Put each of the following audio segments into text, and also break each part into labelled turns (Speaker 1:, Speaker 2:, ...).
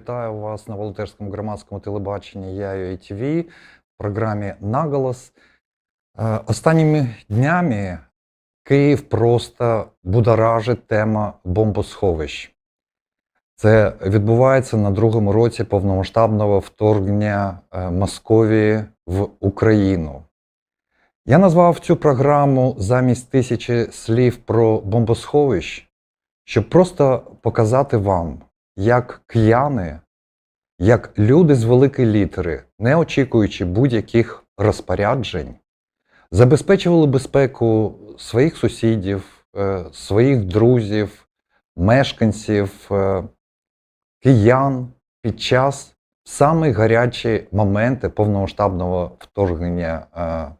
Speaker 1: Вітаю вас на волонтерському громадському телебаченні Я в програмі Наголос. Е, Останніми днями Київ просто будоражить тема бомбосховищ. Це відбувається на другому році повномасштабного вторгнення е, Московії в Україну. Я назвав цю програму замість тисячі слів про бомбосховищ, щоб просто показати вам, як кияни, як люди з великої літери, не очікуючи будь-яких розпоряджень, забезпечували безпеку своїх сусідів, е, своїх друзів, мешканців, е, киян під час самі гарячі моменти повномасштабного вторгнення е,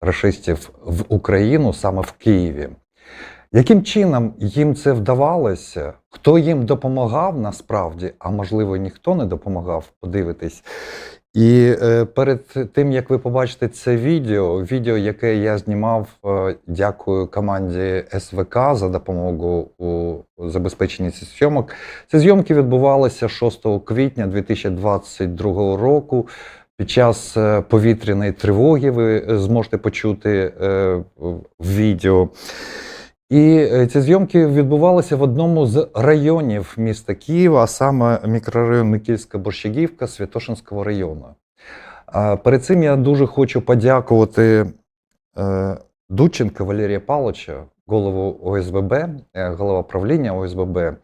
Speaker 1: рашистів в Україну саме в Києві. Яким чином їм це вдавалося? Хто їм допомагав насправді, а можливо ніхто не допомагав, подивитись. І е, перед тим як ви побачите це відео, відео, яке я знімав, е, дякую команді СВК за допомогу у забезпеченні цих зйомок. Ці зйомки відбувалися 6 квітня 2022 року. Під час е, повітряної тривоги ви е, зможете почути е, в відео. І е, ці зйомки відбувалися в одному з районів міста Києва, а саме мікрорайон Микільська Борщагівка Святошинського району. Перед цим я дуже хочу подякувати Дученка Валерія Павловича, голову ОСББ, е, голова правління ОСББ, е,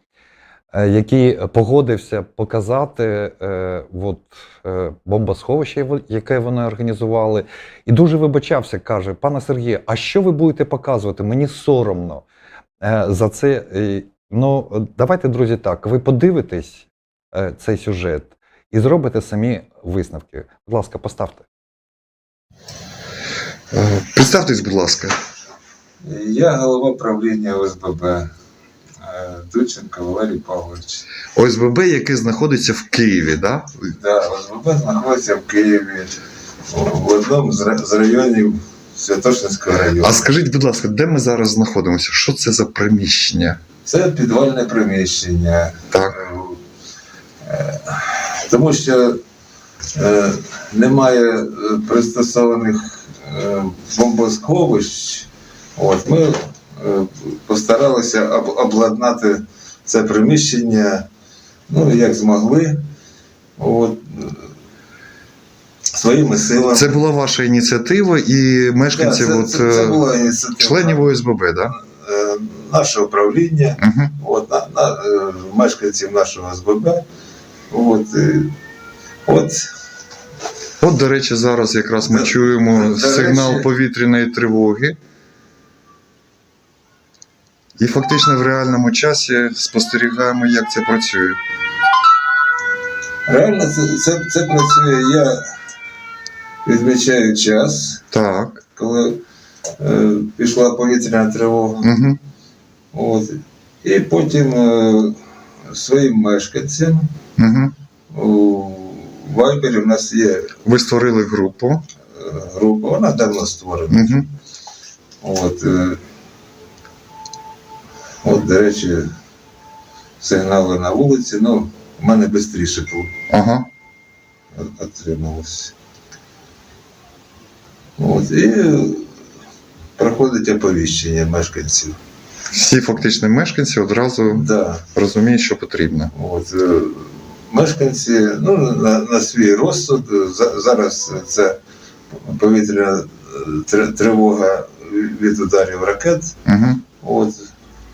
Speaker 1: який погодився показати е, от, е, бомбосховище, яке вони організували, і дуже вибачався, каже: пане Сергію, а що ви будете показувати? Мені соромно е, за це. Е, Ну, давайте, друзі, так. Ви подивитесь е, цей сюжет і зробите самі висновки. Будь ласка, поставте.
Speaker 2: Е, Представтесь, будь ласка.
Speaker 3: Я голова правління ОСББ е, Дученко Валерій Павлович.
Speaker 2: ОСББ, яке знаходиться в Києві, да?
Speaker 3: Да, ОСББ знаходиться в Києві в одному з районів Святошинського району.
Speaker 2: А скажіть, будь ласка, де ми зараз знаходимося? Що це за приміщення?
Speaker 3: Це підвальне приміщення.
Speaker 2: Так.
Speaker 3: Е, е, Тому що е, немає е, пристосованих е, бомбосховищ. От, ми е, постаралися об- обладнати це приміщення, ну, як змогли. От, е, своїми силами.
Speaker 2: Це була ваша ініціатива і мешканців,
Speaker 3: Да, це,
Speaker 2: от,
Speaker 3: це, це
Speaker 2: е,
Speaker 3: була ініціатива
Speaker 2: членів ОСББ, да?
Speaker 3: е, нашого правління.
Speaker 2: Угу.
Speaker 3: от, на, на, е, мешканців нашого СББ. От, е, от,
Speaker 2: От, до речі, зараз якраз ми
Speaker 3: До-
Speaker 2: чуємо
Speaker 3: до
Speaker 2: сигнал
Speaker 3: речі-
Speaker 2: повітряної тривоги. І фактично в реальному часі спостерігаємо, як це працює.
Speaker 3: реально це, це, це працює. Я відмічаю час,
Speaker 2: Так.
Speaker 3: коли е, пішла повітряна тривога.
Speaker 2: Угу.
Speaker 3: От, і потім е, своїм мешканцям
Speaker 2: Угу.
Speaker 3: у Вайбері в нас є
Speaker 2: Ви створили групу.
Speaker 3: е, група, вона давно створена.
Speaker 2: Угу.
Speaker 3: От, е, от, до речі, сигнали на вулиці, ну, в мене швидше
Speaker 2: Ага.
Speaker 3: отрималось. От, і проходить оповіщення мешканців.
Speaker 2: Всі фактично мешканці одразу
Speaker 3: Да,
Speaker 2: розуміють, що потрібно.
Speaker 3: от, е, мешканці ну, на, на свій розсуд, зараз це повітряна е, тривога від ударів ракет.
Speaker 2: Угу.
Speaker 3: От,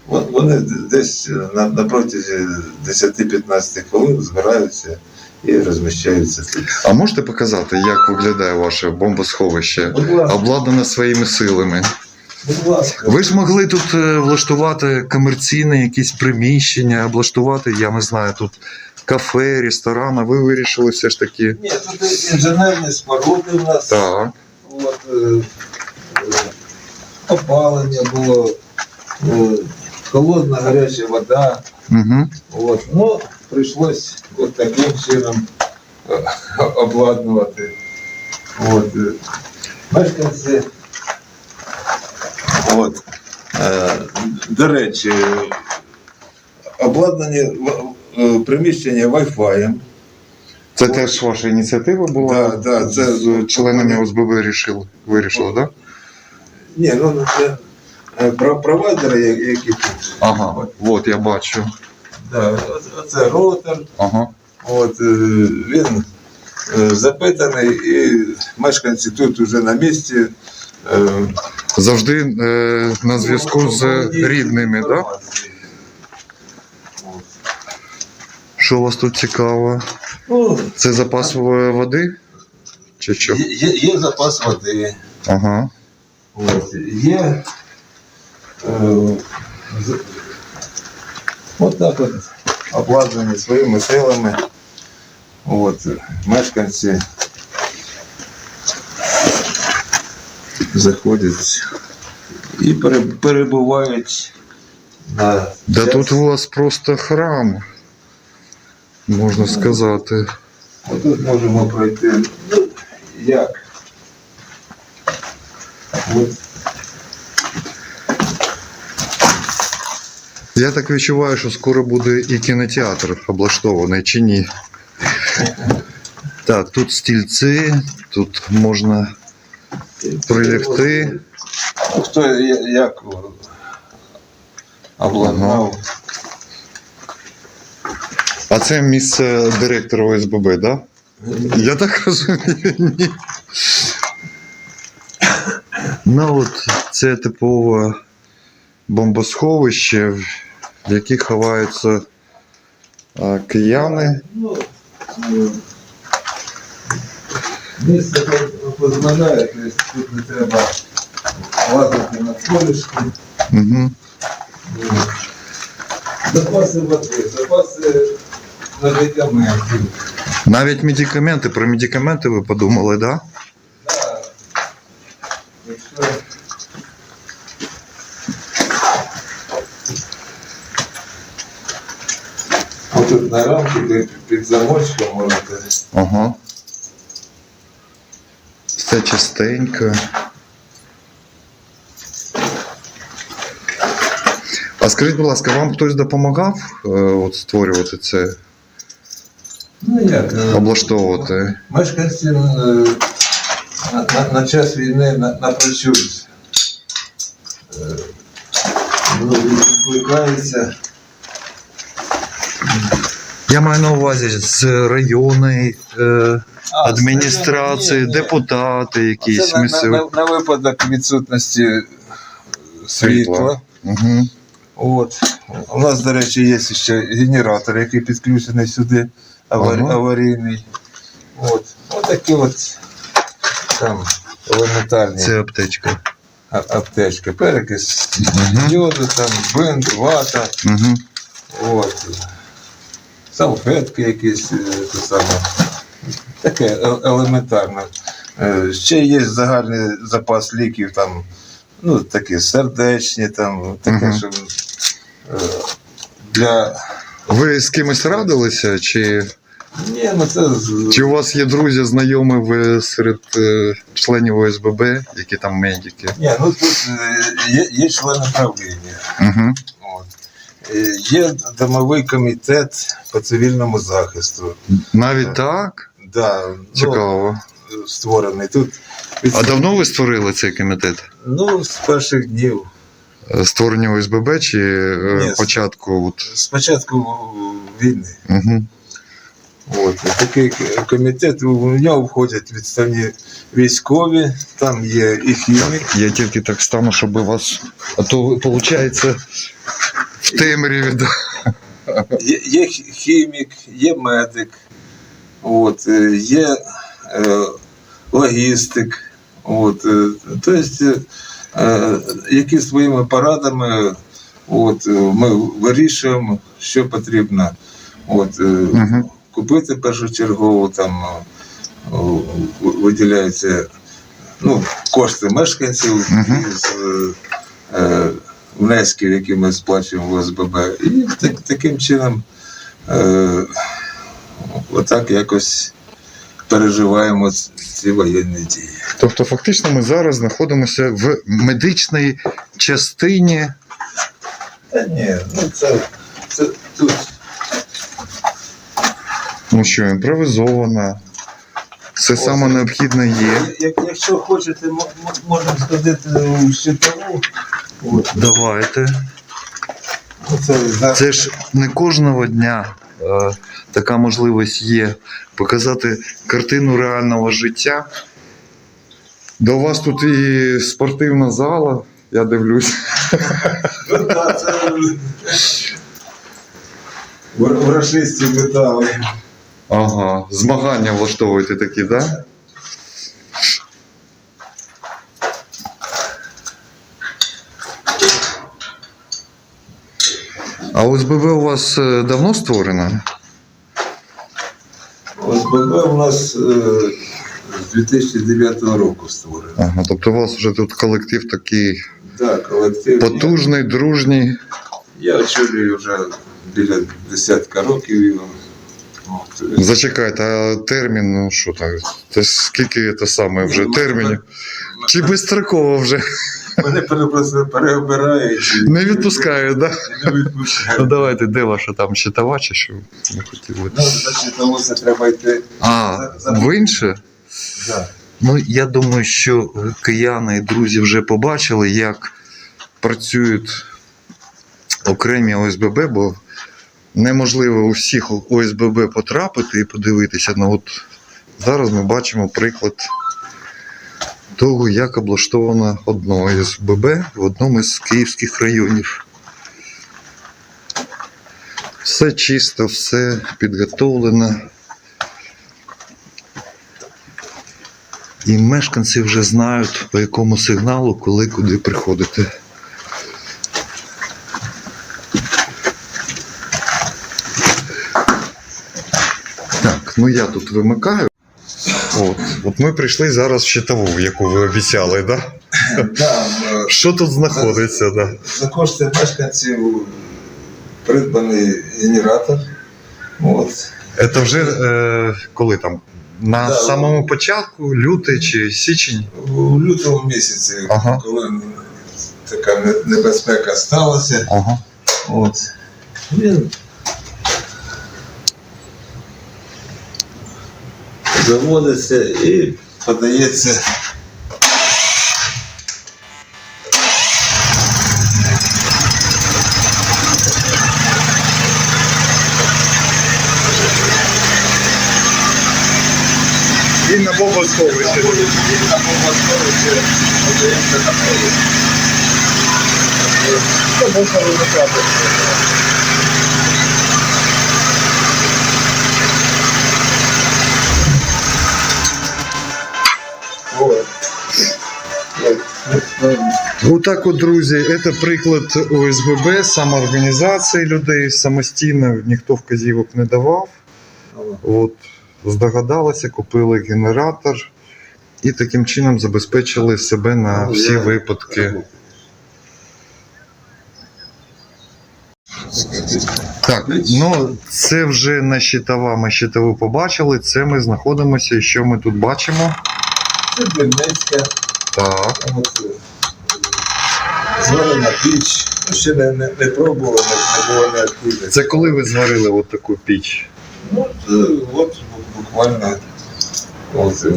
Speaker 3: вони десь на, на протязі 10-15 хвилин збираються і розміщаються тут.
Speaker 2: А можете показати, як виглядає ваше бомбосховище, обладнане своїми силами?
Speaker 3: будь ласка.
Speaker 2: Ви ж могли тут е, влаштувати комерційне якісь приміщення, облаштувати, я не знаю, тут кафе, ресторан, а ви вирішили все ж таки.
Speaker 3: Ні, тут інженерні споруди у нас.
Speaker 2: Так.
Speaker 3: От, е, е, опалення було, е, холодна гаряча вода.
Speaker 2: Угу.
Speaker 3: От. Ну, прийшлось от таким чином е, обладнувати. От. е, Мешканці. От. Е, До речі, обладнані е, приміщення Wi-Fi.
Speaker 2: Це теж ваша ініціатива була?
Speaker 3: Да, да, це-
Speaker 2: з членами ОСББ рішили, вирішили, так? Да?
Speaker 3: Ні, ну це провайдери, які тут.
Speaker 2: Ага, от я бачу.
Speaker 3: Да, оце- роутер.
Speaker 2: Ага.
Speaker 3: От, е, він е, запитаний, і мешканці тут вже на місці. е,
Speaker 2: Завжди е, на зв'язку з рідними, так? Да? Що у вас тут цікаво?
Speaker 3: Ну,
Speaker 2: Це запас е, води? Чи що?
Speaker 3: є, є, є запас води.
Speaker 2: Ага.
Speaker 3: От, є. Е, з- от так от обладнані своїми силами. От, мешканці заходять і перебувають на
Speaker 2: Да
Speaker 3: час.
Speaker 2: тут у вас просто храм, можна сказати.
Speaker 3: Отут можемо пройти. Ну, як? От
Speaker 2: Я так відчуваю, що скоро буде і кінотеатр облаштований чи ні. Так, тут стільці, тут можна прилягти.
Speaker 3: Ну, хто як обладнав.
Speaker 2: А це місце директора ОСББ, так? Да? Я так розумію, ні. Ну от це типове бомбосховище, в яких ховаються кияни.
Speaker 3: Місце по- дозволяє, тобто тут не треба лазити на колішки.
Speaker 2: Угу.
Speaker 3: Запаси води, запаси медикаментів.
Speaker 2: Навіть медикаменти, про медикаменти ви подумали, так? Да.
Speaker 3: На рамки під, під замочком можете.
Speaker 2: Ага. Все чистенько. А скажіть, будь ласка, вам хтось допомагав е, от створювати це,
Speaker 3: Ну як? е,
Speaker 2: облаштовувати?
Speaker 3: Мешканці е, на, на, на час війни на- напрацюються. Е, ну.
Speaker 2: Я маю на увазі з районної е,
Speaker 3: А,
Speaker 2: адміністрації,
Speaker 3: ні, ні.
Speaker 2: депутати якісь
Speaker 3: Це на, на,
Speaker 2: місцеві.
Speaker 3: на, на випадок відсутності світла.
Speaker 2: Світла. Угу.
Speaker 3: От. У нас, до речі, є ще генератор, який підключений сюди, авар...
Speaker 2: Ага.
Speaker 3: аварійний. От. От такі от там елементарні
Speaker 2: Це аптечка.
Speaker 3: а- аптечки. Перекис
Speaker 2: Мгм.
Speaker 3: йоду, там бинт, вата,
Speaker 2: Угу.
Speaker 3: от. Салфетки якісь, е, те саме. Таке е- елементарне. Е, Ще є загальний запас ліків, там, ну, такі сердечні, там, таке,
Speaker 2: Мгм.
Speaker 3: що для.
Speaker 2: Ви з кимось радилися? Чи,
Speaker 3: Ні, ну це
Speaker 2: чи у вас є друзі, знайомі ви серед е, членів ОСББ, які там медики?
Speaker 3: Ні, ну тут є, є члени правління.
Speaker 2: Угу.
Speaker 3: Е, Є домовий комітет по цивільному захисту.
Speaker 2: Навіть так?
Speaker 3: Да, ну,
Speaker 2: Цікаво.
Speaker 3: створений тут.
Speaker 2: А давно ви створили цей комітет?
Speaker 3: Ну, з перших днів.
Speaker 2: Е, Створення ОСББ чи е,
Speaker 3: Ні,
Speaker 2: початку? От?
Speaker 3: З початку війни.
Speaker 2: Угу.
Speaker 3: От, такий комітет, у нього входять відставні військові, там є і хімік.
Speaker 2: Я тільки так стану, щоб вас. А то виходить в темряві. да.
Speaker 3: Є, є хімік, є медик, от, е, є е, логістик. От, е, тобто, е, які своїми порадами от, е, ми вирішуємо, що потрібно. От, е,
Speaker 2: Мгм.
Speaker 3: Купити першочергово, там виділяються ну, кошти мешканців із е, е, внесків, які ми сплачуємо в ОСББ. І так, таким чином е, отак якось переживаємо ці воєнні дії.
Speaker 2: Тобто, фактично, ми зараз знаходимося в медичній частині.
Speaker 3: Та ні, ну це, це тут
Speaker 2: Ну що, імпровізована. Все
Speaker 3: Ось.
Speaker 2: саме необхідне є.
Speaker 3: Як, якщо хочете, мо- мо- можна сходити у щитову. От.
Speaker 2: Давайте. Це ж не кожного дня е, така можливість є показати картину реального життя. До вас тут і спортивна зала, я дивлюсь.
Speaker 3: Ну, Врашисті метали.
Speaker 2: Ага, змагання влаштовуєте такі, так? Да? А ОСББ у вас е, давно створено?
Speaker 3: ОСББ у нас е, з 2009 року створено.
Speaker 2: Ага, тобто у вас вже тут колектив такий
Speaker 3: Так, колектив.
Speaker 2: потужний, дружній.
Speaker 3: Я очолюю вже біля десятка років. От.
Speaker 2: Зачекайте, а термін, ну що так? Це скільки це саме вже
Speaker 3: Ну,
Speaker 2: термінів? Чи безстроково вже
Speaker 3: Мене пере- переобирають.
Speaker 2: не відпускають, так? Да?
Speaker 3: Не відпускають.
Speaker 2: Ну давайте, де ваша там щитова, чи що не хотіли?
Speaker 3: Ну, значить, тому це треба йти.
Speaker 2: А, в інше?
Speaker 3: Да.
Speaker 2: Ну, я думаю, що кияни і друзі вже побачили, як працюють окремі ОСББ, бо неможливо у всіх ОСББ потрапити і подивитися. Ну, от зараз ми бачимо приклад того, як облаштовано одно ОСББ в одному із київських районів. Все чисто, все підготовлено. І мешканці вже знають, по якому сигналу, коли куди приходити. Так, ну я тут вимикаю. От, от ми прийшли зараз в щитову, яку ви обіцяли, да?
Speaker 3: Да,
Speaker 2: Що тут знаходиться, да?
Speaker 3: за кошти мешканців придбаний генератор. От.
Speaker 2: Це вже е, коли там? На
Speaker 3: Да.
Speaker 2: самому початку, лютий чи січень?
Speaker 3: У лютому місяці,
Speaker 2: Ага.
Speaker 3: коли така небезпека сталася,
Speaker 2: Ага.
Speaker 3: от. він заводиться і подається.
Speaker 2: І на бомбосховище.
Speaker 3: На бомбосховище подається на полі. Це можна вимикати.
Speaker 2: Отак от, друзі, це приклад ОСББ, самоорганізації людей самостійно, ніхто вказівок не давав. От, здогадалися, купили генератор і таким чином забезпечили себе на
Speaker 3: Ну,
Speaker 2: всі випадки. Так, ну це вже не щитова, ми щитову побачили. Це ми знаходимося. І що ми тут бачимо?
Speaker 3: Це Донецька,
Speaker 2: Так.
Speaker 3: е, зварена піч. Ну, Ще не, не, не пробували, не, не було необхідності.
Speaker 2: Це коли ви зварили от таку піч?
Speaker 3: Ну, це, от буквально. От, е,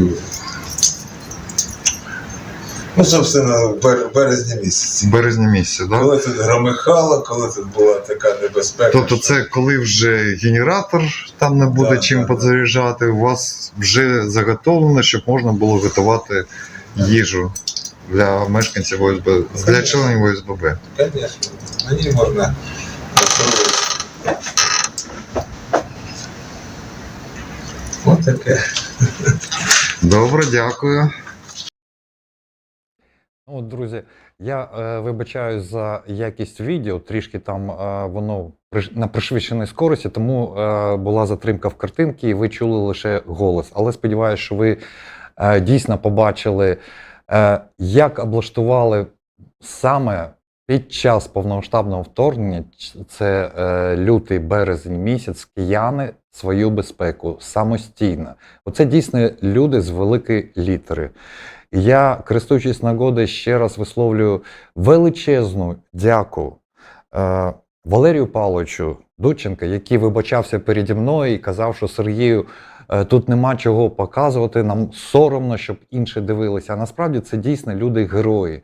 Speaker 3: ну, собственно, в бер- березні
Speaker 2: В
Speaker 3: місяці.
Speaker 2: березні місяці, так?
Speaker 3: Коли тут громихало, коли тут була така небезпека.
Speaker 2: Тобто
Speaker 3: що-
Speaker 2: це коли вже генератор там не буде
Speaker 3: Да,
Speaker 2: чим
Speaker 3: да, да.
Speaker 2: підзаряджати, у вас вже заготовлено, щоб можна було готувати їжу для мешканців ОСБ, для членів ОСББ.
Speaker 3: Конечно, на ній можна. Ось таке.
Speaker 1: Добре, дякую. Ну, от, друзі, я е, вибачаюсь за якість відео, трішки там е, воно приш- на пришвидшеній скорості, тому е, була затримка в картинці, і ви чули лише голос. Але сподіваюся, що ви дійсно побачили, е, як облаштували саме під час повномасштабного вторгнення, це е, лютий березень місяць, кияни свою безпеку самостійно. Оце дійсно люди з великої літери. Я, користуючись нагодою, ще раз висловлюю величезну дяку е, Валерію Павловичу Дудченка, який вибачався переді мною і казав, що Сергію е, тут нема чого показувати, нам соромно, щоб інші дивилися. А насправді це дійсно люди герої,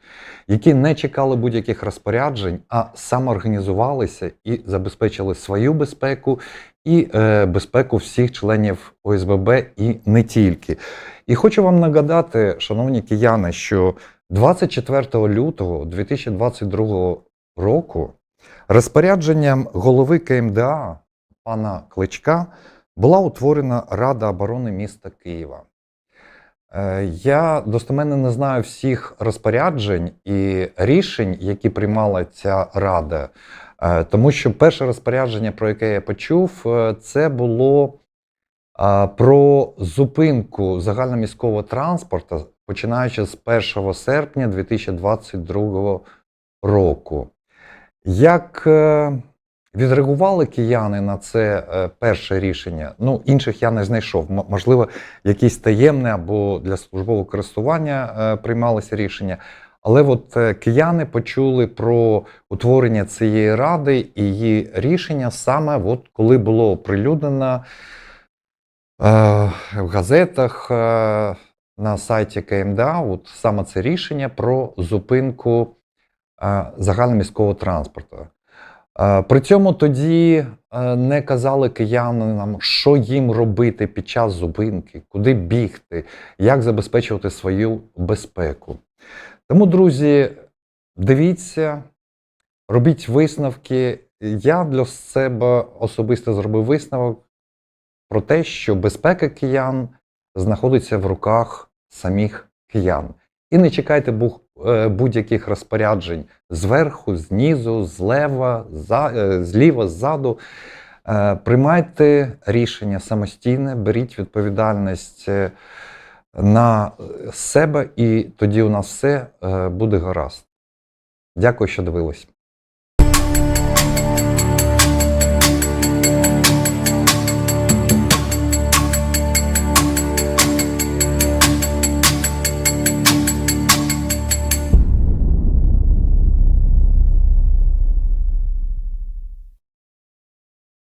Speaker 1: які не чекали будь-яких розпоряджень, а самоорганізувалися і забезпечили свою безпеку і е, безпеку всіх членів ОСББ і не тільки. І хочу вам нагадати, шановні кияни, що 24 лютого 2022 року розпорядженням голови КМДА пана Кличка була утворена Рада оборони міста Києва. Е, Я достеменно не знаю всіх розпоряджень і рішень, які приймала ця рада, е, тому що перше розпорядження, про яке я почув, е, це було про зупинку загальноміського транспорту, починаючи з 1 серпня 2022 року. Як відреагували кияни на це е, перше рішення? Ну, інших я не знайшов. Можливо, якісь таємне або для службового користування е, приймалися рішення. Але от е, кияни почули про утворення цієї ради і її рішення саме от коли було оприлюднено в газетах на сайті КМДА, от саме це рішення про зупинку загальноміського транспорту. При цьому тоді е, не казали киянам, що їм робити під час зупинки, куди бігти, як забезпечувати свою безпеку. Тому, друзі, дивіться, робіть висновки. Я для себе особисто зробив висновок про те, що безпека киян знаходиться в руках самих киян. І не чекайте будь-яких розпоряджень зверху, знизу, злева, за, е, зліва, ззаду. Е, Приймайте рішення самостійне, беріть відповідальність е, на себе, і тоді у нас все е, буде гаразд. Дякую, що дивились.